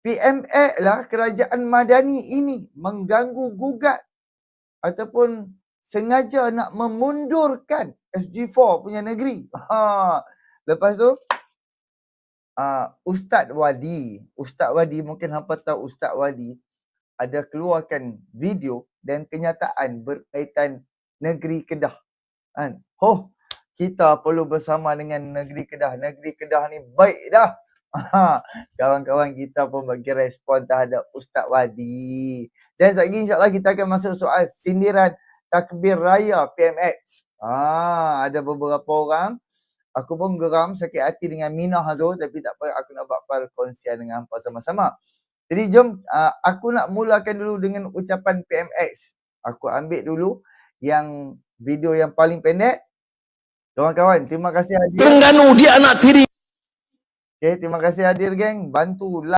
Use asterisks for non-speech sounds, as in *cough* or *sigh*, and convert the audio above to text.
PMX lah kerajaan Madani ini mengganggu gugat ataupun sengaja nak memundurkan SG4 punya negeri. Ha. Lepas tu uh, Ustaz Wadi, Ustaz Wadi mungkin hampa tahu Ustaz Wadi ada keluarkan video dan kenyataan berkaitan negeri Kedah. Kan? Oh, kita perlu bersama dengan negeri Kedah. Negeri Kedah ni baik dah. *laughs* Kawan-kawan kita pun bagi respon terhadap Ustaz Wadi. Dan lagi insyaAllah kita akan masuk soal sindiran takbir raya PMX. Ah, ada beberapa orang aku pun geram sakit hati dengan Minah tu tapi tak apa aku nak buat perkongsian dengan hampa sama-sama. Jadi jom aku nak mulakan dulu dengan ucapan PMX. Aku ambil dulu yang video yang paling pendek. Kawan-kawan, terima kasih hadir. Terengganu dia anak tiri. Okay, terima kasih hadir geng. Bantu like.